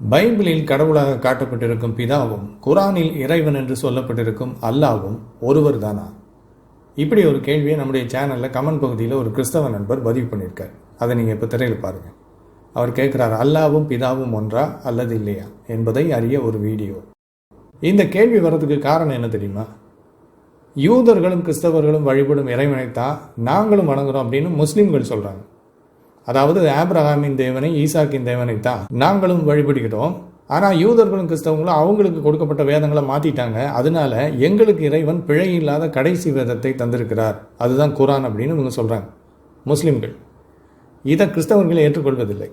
பைபிளில் கடவுளாக காட்டப்பட்டிருக்கும் பிதாவும் குரானில் இறைவன் என்று சொல்லப்பட்டிருக்கும் அல்லாவும் ஒருவர் தானா இப்படி ஒரு கேள்வியை நம்முடைய சேனலில் கமெண்ட் பகுதியில் ஒரு கிறிஸ்தவ நண்பர் பதிவு பண்ணியிருக்கார். அதை நீங்கள் இப்போ திரையில் பாருங்கள் அவர் கேட்குறார் அல்லாவும் பிதாவும் ஒன்றா அல்லது இல்லையா? என்பதை அறிய ஒரு வீடியோ. இந்த கேள்வி வர்றதுக்கு காரணம் என்ன தெரியுமா? யூதர்களும் கிறிஸ்தவர்களும் வழிபடும் இறைவனைத்தான் நாங்களும் வணங்குறோம் அப்படின்னு முஸ்லீம்கள் சொல்கிறாங்க அதாவது ஆப்ரஹாமின் தேவனை ஈசாக்கின் தேவனை தான் நாங்களும் வழிபடுகிறோம். ஆனால் யூதர்களும் கிறிஸ்தவங்களும் அவங்களுக்கு கொடுக்கப்பட்ட வேதங்களை மாற்றிட்டாங்க அதனால எங்களுக்கு இறைவன் பிழை இல்லாத கடைசி வேதத்தை தந்திருக்கிறார். அதுதான் குரான் அப்படின்னு இவங்க சொல்கிறாங்க முஸ்லீம்கள் இதை கிறிஸ்தவர்கள் ஏற்றுக்கொள்வதில்லை.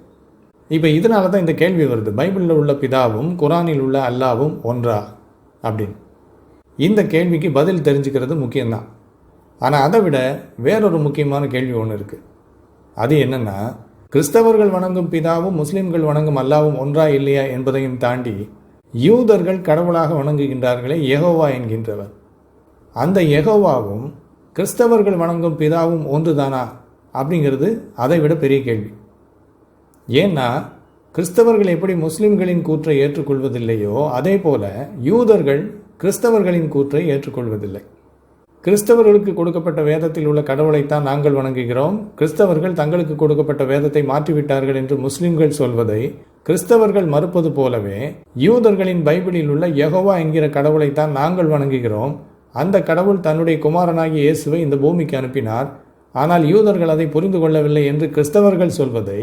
இப்போ இதனால தான் இந்த கேள்வி வருது. பைபிளில் உள்ள பிதாவும் குரானில் உள்ள அல்லாவும் ஒன்றா? அப்படின்னு. இந்த கேள்விக்கு பதில் தெரிஞ்சுக்கிறது முக்கியம்தான். ஆனால் அதை விட வேறொரு முக்கியமான கேள்வி ஒன்று இருக்குது அது என்னன்னா கிறிஸ்தவர்கள் வணங்கும் பிதாவும் முஸ்லிம்கள் வணங்கும் அல்லாவும் ஒன்றா இல்லையா என்பதையும் தாண்டி யூதர்கள் கடவுளாக வணங்குகின்றார்களே எகோவா என்கின்றவர். அந்த எகோவாவும் கிறிஸ்தவர்கள் வணங்கும் பிதாவும் ஒன்றுதானா? அப்படிங்கிறது அதை விட பெரிய கேள்வி. ஏன்னா கிறிஸ்தவர்கள் எப்படி முஸ்லிம்களின் கூற்றை ஏற்றுக்கொள்வதில்லையோ அதே போல யூதர்கள் கிறிஸ்தவர்களின் கூற்றை ஏற்றுக்கொள்வதில்லை. கிறிஸ்தவர்களுக்கு கொடுக்கப்பட்ட வேதத்தில் உள்ள கடவுளைத்தான் நாங்கள் வணங்குகிறோம். கிறிஸ்தவர்கள் தங்களுக்கு கொடுக்கப்பட்ட வேதத்தை மாற்றிவிட்டார்கள் என்று முஸ்லிம்கள் சொல்வதை கிறிஸ்தவர்கள் மறுப்பது போலவே யூதர்களின் பைபிளில் உள்ள யகோவா என்கிற கடவுளைத்தான் நாங்கள் வணங்குகிறோம். அந்த கடவுள் தன்னுடைய குமாரனாகிய இயேசுவை இந்த பூமிக்கு அனுப்பினார். ஆனால் யூதர்கள் அதை புரிந்து கொள்ளவில்லை என்று கிறிஸ்தவர்கள் சொல்வதை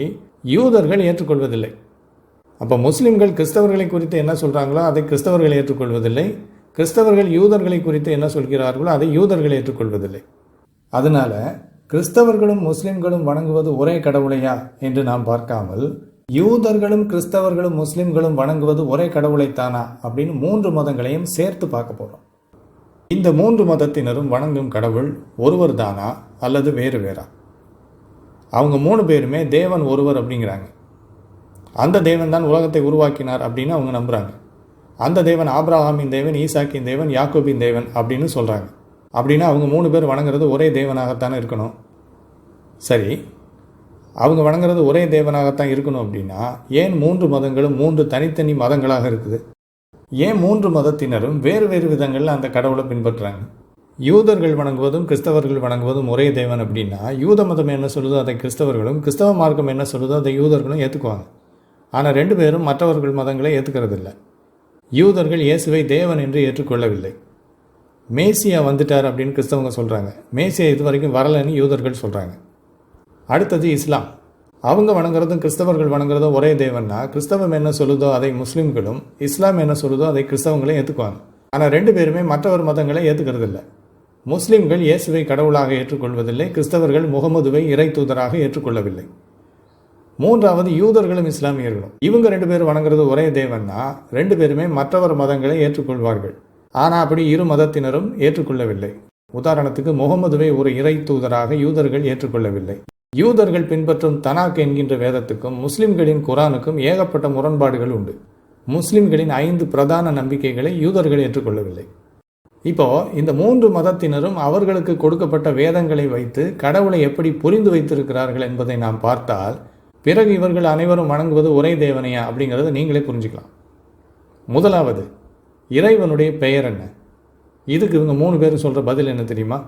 யூதர்கள் ஏற்றுக்கொள்வதில்லை. அப்போ முஸ்லிம்கள் கிறிஸ்தவர்களை குறித்து என்ன சொல்கிறாங்களோ அதை கிறிஸ்தவர்கள் ஏற்றுக்கொள்வதில்லை. கிறிஸ்தவர்கள் யூதர்களை குறித்து என்ன சொல்கிறார்களோ அதை யூதர்கள் ஏற்றுக்கொள்வதில்லை. அதனால் கிறிஸ்தவர்களும் முஸ்லிம்களும் வணங்குவது ஒரே கடவுளையா என்று நாம் பார்க்காமல் யூதர்களும் கிறிஸ்தவர்களும் முஸ்லிம்களும் வணங்குவது ஒரே கடவுளைத்தானா அப்படின்னு மூன்று மதங்களையும் சேர்த்து பார்க்க போகிறோம் இந்த மூன்று மதத்தினரும் வணங்கும் கடவுள் ஒருவர் தானா அல்லது வேறு வேறா? அவங்க மூணு பேருமே தேவன் ஒருவர் அப்படிங்கிறாங்க. அந்த தேவன் தான் உலகத்தை உருவாக்கினார் அப்படின்னு அவங்க நம்புகிறாங்க அந்த தேவன் ஆப்ரஹாமின் தேவன் ஈசாக்கின் தேவன் யாக்கோபின் தேவன் அப்படின்னு சொல்கிறாங்க அப்படின்னா அவங்க மூணு பேர் வணங்குறது ஒரே தேவனாகத்தானே இருக்கணும். சரி. அவங்க வணங்குறது ஒரே தேவனாகத்தான் இருக்கணும் அப்படின்னா ஏன் மூன்று மதங்களும் மூன்று தனித்தனி மதங்களாக இருக்குது? ஏன் மூன்று மதத்தினரும் வேறு வேறு விதங்களில் அந்த கடவுளை பின்பற்றுறாங்க? யூதர்கள் வணங்குவதும் கிறிஸ்தவர்கள் வணங்குவதும் ஒரே தேவன் அப்படின்னா யூத மதம் என்ன சொல்லுதோ அதை கிறிஸ்தவர்களும் கிறிஸ்தவ மார்க்கம் என்ன சொல்லுதோ அதை யூதர்களும் ஏற்றுக்குவாங்க ஆனால் ரெண்டு பேரும் மற்றவர்கள் மதங்களை ஏற்றுக்கிறதில்லை யூதர்கள் இயேசுவை தேவன் என்று ஏற்றுக்கொள்ளவில்லை. மேசியா வந்துட்டார் அப்படின்னு கிறிஸ்தவங்க சொல்கிறாங்க மேசியா இது வரைக்கும் வரலைன்னு யூதர்கள் சொல்கிறாங்க அடுத்தது இஸ்லாம். அவங்க வணங்குறதும் கிறிஸ்தவர்கள் வணங்குறதும் ஒரே தேவன்னா கிறிஸ்தவம் என்ன சொல்லுதோ அதை முஸ்லீம்களும் இஸ்லாம் என்ன சொல்லுதோ அதை கிறிஸ்தவங்களும் ஏற்றுக்குவாங்க ஆனால் ரெண்டு பேருமே மற்றவர் மதங்களை ஏற்றுக்கிறது இல்லை முஸ்லீம்கள் இயேசுவை கடவுளாக ஏற்றுக்கொள்வதில்லை கிறிஸ்தவர்கள் முகமதுவை இறை தூதராக ஏற்றுக்கொள்ளவில்லை. மூன்றாவது யூதர்களும் இஸ்லாமியர்களும். இவங்க ரெண்டு பேரும் வணங்குறது ஒரே தேவன்னா ரெண்டு பேருமே மற்றவர் மதங்களை ஏற்றுக்கொள்வார்கள். ஆனால் அப்படி இரு மதத்தினரும் ஏற்றுக்கொள்ளவில்லை. உதாரணத்துக்கு முகமதுவை ஒரு இறை தூதராக யூதர்கள் ஏற்றுக்கொள்ளவில்லை. யூதர்கள் பின்பற்றும் தனாக் என்கின்ற வேதத்துக்கும் முஸ்லிம்களின் குரானுக்கும் ஏகப்பட்ட முரண்பாடுகள் உண்டு. முஸ்லிம்களின் ஐந்து பிரதான நம்பிக்கைகளை யூதர்கள் ஏற்றுக்கொள்ளவில்லை. இப்போ இந்த மூன்று மதத்தினரும் அவர்களுக்கு கொடுக்கப்பட்ட வேதங்களை வைத்து கடவுளை எப்படி புரிந்து வைத்திருக்கிறார்கள் என்பதை நாம் பார்த்தால் பிறகு இவர்கள் அனைவரும் வணங்குவது ஒரே தேவனையா அப்படிங்கிறத நீங்களே புரிஞ்சுக்கலாம். முதலாவது இறைவனுடைய பெயர் என்ன? இதுக்கு இவங்க மூணு பேர் சொல்கிற பதில் என்ன தெரியுமா?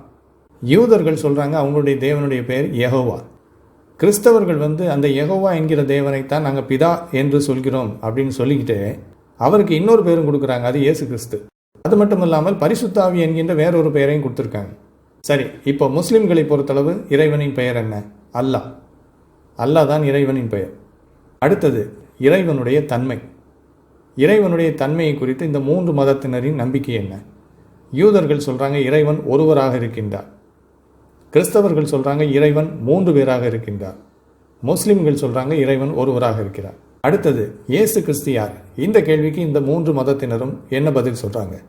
யூதர்கள் சொல்கிறாங்க அவங்களுடைய தேவனுடைய பெயர் யகோவா. கிறிஸ்தவர்கள் வந்து அந்த யகோவா என்கிற தேவனைத்தான் நாங்கள் பிதா என்று சொல்கிறோம் அப்படின்னு சொல்லிக்கிட்டு அவருக்கு இன்னொரு பேரும் கொடுக்குறாங்க அது இயேசு கிறிஸ்து. அது மட்டும் இல்லாமல் பரிசுத்தாவி என்கின்ற வேறொரு பெயரையும் கொடுத்துருக்காங்க. சரி இப்போ முஸ்லீம்களை பொறுத்தளவு இறைவனின் பெயர் என்ன? அல்லாஹ். அல்லாஹ் தான் இறைவனின் பெயர். அடுத்தது இறைவனுடைய தன்மை. இறைவனுடைய தன்மையை குறித்து இந்த மூன்று மதத்தினரின் நம்பிக்கை என்ன? யூதர்கள் சொல்கிறாங்க இறைவன் ஒருவராக இருக்கின்றார். கிறிஸ்தவர்கள் சொல்கிறாங்க இறைவன் மூன்று பேராக இருக்கின்றார். முஸ்லிம்கள் சொல்கிறாங்க இறைவன் ஒருவராக இருக்கிறார். அடுத்தது இயேசு கிறிஸ்து யார்? இந்த கேள்விக்கு இந்த மூன்று மதத்தினரும் என்ன பதில் சொல்கிறாங்க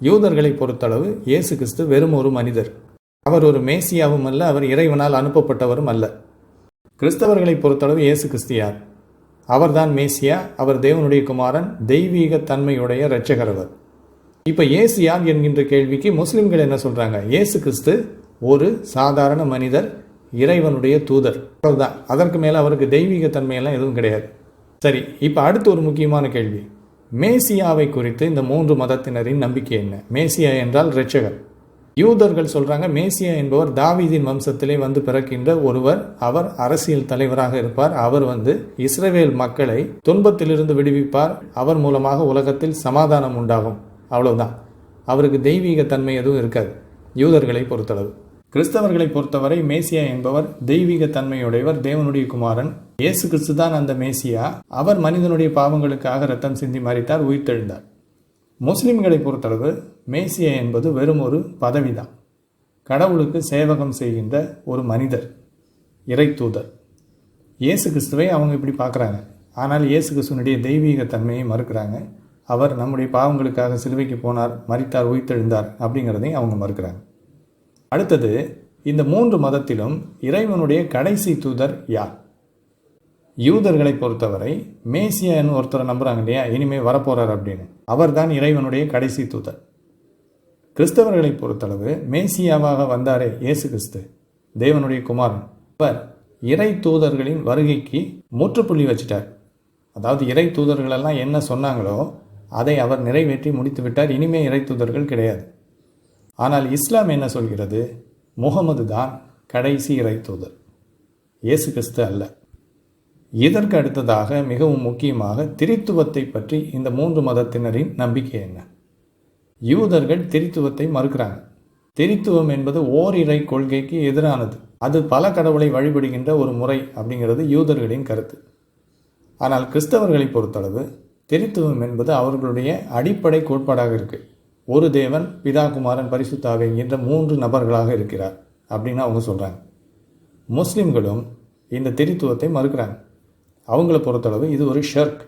யூதர்களை பொறுத்தளவு இயேசு கிறிஸ்து வெறும் ஒரு மனிதர். அவர் ஒரு மேசியாவும் அல்ல அவர் இறைவனால் அனுப்பப்பட்டவரும் அல்ல. கிறிஸ்தவர்களை பொறுத்தளவு இயேசு கிறிஸ்தியார் அவர்தான் மேசியா அவர் தேவனுடைய குமாரன் தெய்வீக தன்மையுடைய இரட்சகர் அவர். இப்போ இயேசு யார் என்கின்ற கேள்விக்கு முஸ்லிம்கள் என்ன சொல்கிறாங்க இயேசு கிறிஸ்து ஒரு சாதாரண மனிதர் இறைவனுடைய தூதர். அவ்வளவுதான் அதற்கு மேலே அவருக்கு தெய்வீக தன்மையெல்லாம் எதுவும் கிடையாது. சரி இப்போ அடுத்து ஒரு முக்கியமான கேள்வி. மேசியாவை குறித்து இந்த மூன்று மதத்தினரின் நம்பிக்கை என்ன? மேசியா என்றால் இரட்சகர். யூதர்கள் சொல்றாங்க மேசியா என்பவர் தாவீதின் வம்சத்திலே வந்து பிறக்கின்ற ஒருவர் அவர் அரசியல் தலைவராக இருப்பார். அவர் வந்து இஸ்ரேல் மக்களை துன்பத்திலிருந்து விடுவிப்பார். அவர் மூலமாக உலகத்தில் சமாதானம் உண்டாகும். அவ்வளவுதான். அவருக்கு தெய்வீக தன்மை எதுவும் இருக்காது. யூதர்களை பொறுத்தளவு. கிறிஸ்தவர்களை பொறுத்தவரை மேசியா என்பவர் தெய்வீக தன்மையுடையவர் தேவனுடைய குமாரன். இயேசு கிறிஸ்து தான் அந்த மேசியா. அவர் மனிதனுடைய பாவங்களுக்காக ரத்தம் சிந்தி மறித்தார் உயிர்த்தெழுந்தார். முஸ்லிம்களை பொறுத்தளவு மேசியா என்பது வெறும் ஒரு பதவிதான். கடவுளுக்கு சேவகம் செய்கின்ற ஒரு மனிதர் இறை தூதர். இயேசு கிறிஸ்துவை அவங்க இப்படி பார்க்குறாங்க. ஆனால் இயேசு கிறிஸ்துவனுடைய தெய்வீக தன்மையை மறுக்கிறாங்க. அவர் நம்முடைய பாவங்களுக்காக சிலுவைக்கு போனார் மறித்தார் உயிர்த்தெழுந்தார் அப்படிங்கிறதையும் அவங்க மறுக்கிறாங்க. அடுத்தது இந்த மூன்று மதத்திலும் இறைவனுடைய கடைசி தூதர் யார்? யூதர்களை பொறுத்தவரை மேசியான்னு ஒருத்தரை நம்புறாங்க இல்லையா? இனிமே வரப்போறார் அப்படின்னு. அவர்தான் இறைவனுடைய கடைசி தூதர். கிறிஸ்தவர்களை பொறுத்தளவு மேசியாவாக வந்தாரே இயேசு கிறிஸ்து தேவனுடைய குமாரன். இவர் இறை தூதர்களின் வருகைக்கு முற்றுப்புள்ளி வச்சிட்டார். அதாவது இறை தூதர்களெல்லாம் என்ன சொன்னாங்களோ அதை அவர் நிறைவேற்றி முடித்து விட்டார். இனிமே இறை தூதர்கள் கிடையாது. ஆனால் இஸ்லாம் என்ன சொல்கிறது? முகமது தான் கடைசி இறை தூதர். இயேசு கிறிஸ்து அல்ல. இதற்கு அடுத்ததாக மிகவும் முக்கியமாக திரித்துவத்தை பற்றி இந்த மூன்று மதத்தினரின் நம்பிக்கை என்ன? யூதர்கள் திரித்துவத்தை மறுக்கிறாங்க. திரித்துவம் என்பது ஓரிரை கொள்கைக்கு எதிரானது. அது பல கடவுளை வழிபடுகின்ற ஒரு முறை அப்படிங்கிறது யூதர்களின் கருத்து. ஆனால் கிறிஸ்தவர்களை பொறுத்தளவு திரித்துவம் என்பது அவர்களுடைய அடிப்படை கோட்பாடாக இருக்குது ஒரு தேவன் பிதா குமாரன் பரிசுத்தாவை என்ற மூன்று நபர்களாக இருக்கிறார் அப்படின்னு அவங்க சொல்கிறாங்க முஸ்லிம்களும் இந்த திரித்துவத்தை மறுக்கிறாங்க. அவங்கள பொறுத்தளவு இது ஒரு ஷர்க்.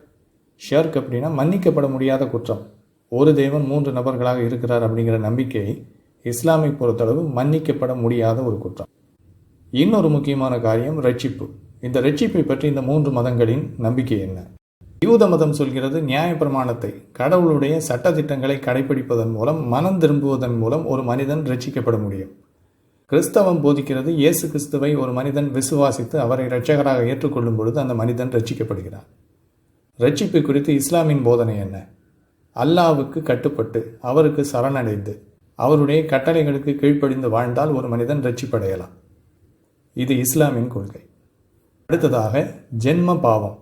ஷர்க் அப்படின்னா மன்னிக்கப்பட முடியாத குற்றம். ஒரு தெய்வம் மூன்று நபர்களாக இருக்கிறார் அப்படிங்கிற நம்பிக்கை இஸ்லாமை பொறுத்தளவு மன்னிக்கப்பட முடியாத ஒரு குற்றம். இன்னொரு முக்கியமான காரியம் ரட்சிப்பு. இந்த ரட்சிப்பை பற்றி இந்த மூன்று மதங்களின் நம்பிக்கை என்ன? யூத மதம் சொல்கிறது நியாயப்பிரமாணத்தை கடவுளுடைய சட்டத்திட்டங்களை கடைபிடிப்பதன் மூலம் மனம் திரும்புவதன் மூலம் ஒரு மனிதன் ரட்சிக்கப்பட முடியும். கிறிஸ்தவம் போதிக்கிறது இயேசு கிறிஸ்துவை ஒரு மனிதன் விசுவாசித்து அவரை இரட்சகராக ஏற்றுக்கொள்ளும் பொழுது அந்த மனிதன் ரட்சிக்கப்படுகிறார் ரட்சிப்பு குறித்து இஸ்லாமின் போதனை என்ன? அல்லாவுக்கு கட்டுப்பட்டு அவருக்கு சரணடைந்து அவருடைய கட்டளைகளுக்கு கீழ்ப்படிந்து வாழ்ந்தால் ஒரு மனிதன் ரட்சிப்படையலாம் இது இஸ்லாமின் கொள்கை. அடுத்ததாக ஜென்ம பாவம்.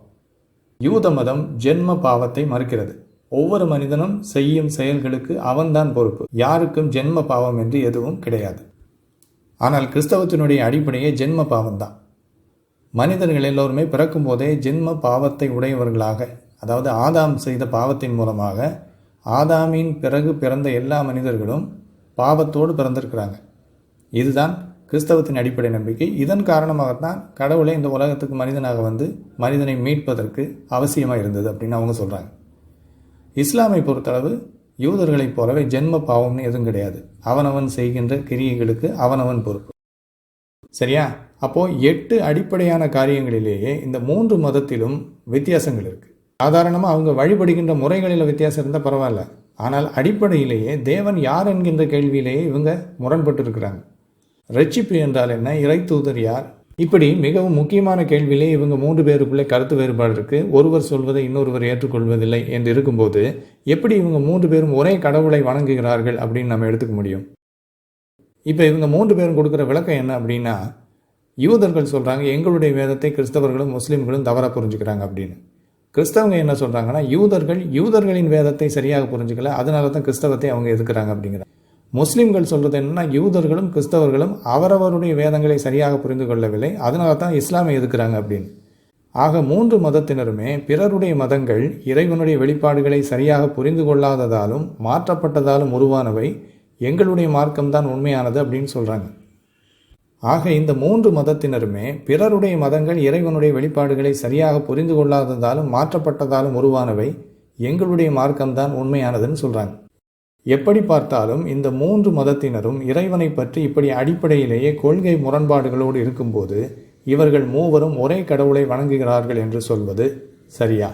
யூத மதம் ஜென்ம பாவத்தை மறுக்கிறது. ஒவ்வொரு மனிதனும் செய்யும் செயல்களுக்கு அவன்தான் பொறுப்பு. யாருக்கும் ஜென்ம பாவம் என்று எதுவும் கிடையாது. ஆனால் கிறிஸ்தவத்தினுடைய அடிப்படையே ஜென்ம பாவம்தான் மனிதர்கள் எல்லோருமே பிறக்கும் போதே ஜென்ம பாவத்தை உடையவர்களாக அதாவது ஆதாம் செய்த பாவத்தின் மூலமாக ஆதாமின் பிறகு பிறந்த எல்லா மனிதர்களும் பாவத்தோடு பிறந்திருக்கிறாங்க. இதுதான் கிறிஸ்தவத்தின் அடிப்படை நம்பிக்கை. இதன் காரணமாகத்தான் கடவுளை இந்த உலகத்துக்கு மனிதனாக வந்து மனிதனை மீட்பதற்கு அவசியமாக இருந்தது அப்படின்னு அவங்க சொல்கிறாங்க இஸ்லாமை பொறுத்தளவு யூதர்களைப் போலவே ஜென்ம பாவம்னு எதுவும் கிடையாது. அவனவன் செய்கின்ற கிரியைகளுக்கு அவனவன் பொறுப்பு. சரியா? அப்போ எட்டு அடிப்படையான காரியங்களிலேயே இந்த மூன்று மதத்திலும் வித்தியாசங்கள் இருக்கு. சாதாரணமாக அவங்க வழிபடுகின்ற முறைகளில் வித்தியாசம் இருந்தால் பரவாயில்ல. ஆனால் அடிப்படையிலேயே தேவன் யார் என்கின்ற கேள்வியிலேயே இவங்க முரண்பட்டு இருக்கிறாங்க ரட்சிப்பு என்றால் என்ன? இறை தூதர் யார்? இப்படி மிகவும் முக்கியமான கேள்வியிலே இவங்க மூன்று பேருக்குள்ளே கருத்து வேறுபாடு இருக்கு. ஒருவர் சொல்வதை இன்னொருவர் ஏற்றுக்கொள்வதில்லை என்று இருக்கும்போது எப்படி இவங்க மூன்று பேரும் ஒரே கடவுளை வணங்குகிறார்கள் அப்படின்னு நம்ம எடுத்துக்க முடியும். இப்போ இவங்க மூன்று பேரும் கொடுக்குற விளக்கம் என்ன அப்படின்னா யூதர்கள் சொல்கிறாங்க எங்களுடைய வேதத்தை கிறிஸ்தவர்களும் முஸ்லீம்களும் தவறாக புரிஞ்சுக்கிறாங்க அப்படின்னு. கிறிஸ்தவங்க என்ன சொல்கிறாங்கன்னா யூதர்கள் யூதர்களின் வேதத்தை சரியாக புரிஞ்சுக்கல அதனால தான் கிறிஸ்தவத்தை அவங்க எதுக்குறாங்க அப்படிங்கிறாங்க. முஸ்லீம்கள் சொல்கிறது என்னன்னா யூதர்களும் கிறிஸ்தவர்களும் அவரவருடைய வேதங்களை சரியாக புரிந்து கொள்ளவில்லை. அதனால தான் இஸ்லாமை எதுக்குறாங்க அப்படின்னு. ஆக மூன்று மதத்தினருமே பிறருடைய மதங்கள் இறைவனுடைய வெளிப்பாடுகளை சரியாக புரிந்து கொள்ளாததாலும் மாற்றப்பட்டதாலும் உருவானவை எங்களுடைய மார்க்கம்தான் உண்மையானது அப்படின்னு சொல்கிறாங்க ஆக இந்த மூன்று மதத்தினருமே பிறருடைய மதங்கள் இறைவனுடைய வெளிப்பாடுகளை சரியாக புரிந்து கொள்ளாததாலும் மாற்றப்பட்டதாலும் உருவானவை எங்களுடைய மார்க்கம்தான் உண்மையானதுன்னு சொல்கிறாங்க எப்படி பார்த்தாலும் இந்த மூன்று மதத்தினரும் இறைவனை பற்றி இப்படி அடிப்படையிலேயே கொள்கை முரண்பாடுகளோடு இருக்கும்போது இவர்கள் மூவரும் ஒரே கடவுளை வணங்குகிறார்கள் என்று சொல்வது சரியா?